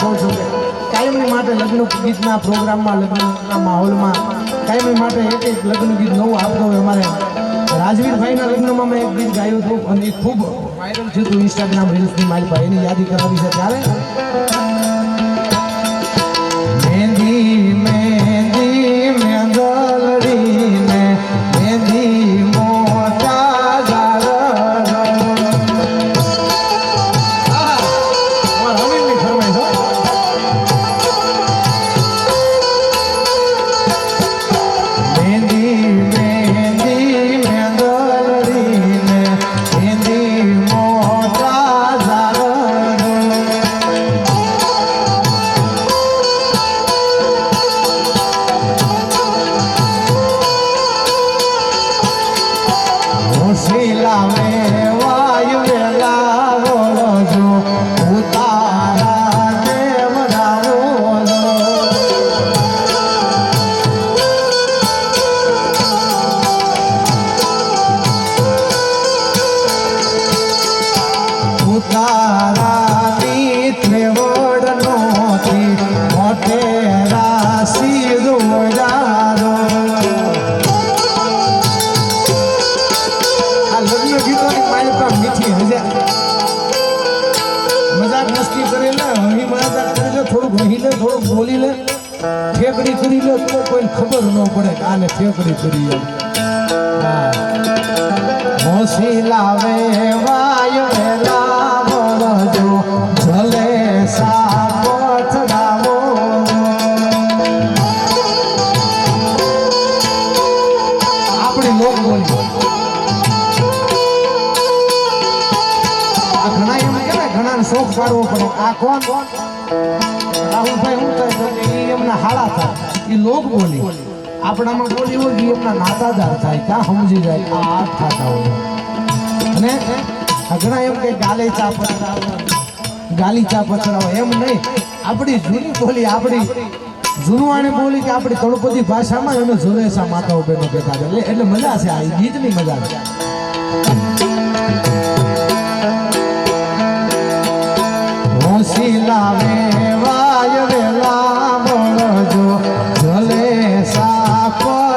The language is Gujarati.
તમને કાયમી માટે લગ્ન ગીતના પ્રોગ્રામમાં, લગ્નના માહોલમાં કાયમી માટે એક એક લગ્ન ગીત નવું આપતો હોય અમારે. રાજવીરભાઈના લગ્નમાં મેં એક ગીત ગાયું હતું અને ખૂબ વાયરલ થયું હતું ઇન્સ્ટાગ્રામ રીલ્સની મારી પાસે એની યાદી કરાવી છે ત્યારે. હોશીલાવે વાયુ વેલા બોલજો ઉતારા દેવડાવો ઉતારા મિત્રે ઠેકડી ફરી લો તો કોઈ ખબર ન પડે કે આને ઠેકડી હા. હોશી લાવે વાય વેલા ભલે સાપોઠ લાવો આપણી લોક બોલી. આ ઘણા ને શોખ પાડવો પડે. આ કોણ? રાહુલભાઈ શું કહે છે કે હાળા થાય. એ લોક બોલી. આપણામાં બોલી હોય એમના નાતાદાર થાય. ક્યાં સમજી જાય? આ હાથ થતા હોય. અને ઘણા એમ કે ગાલે ચા પથરાવો. ગાલી ચા પથરાવો. એમ નહીં. આપણી જૂની બોલી આપણી. જૂનવાણી બોલી કે આપણી તળપદી ભાષામાં એને ઝુલેસા માતાઓ બેનો કહેતા એટલે મજા છે આ. ગીતની મજા છે. পর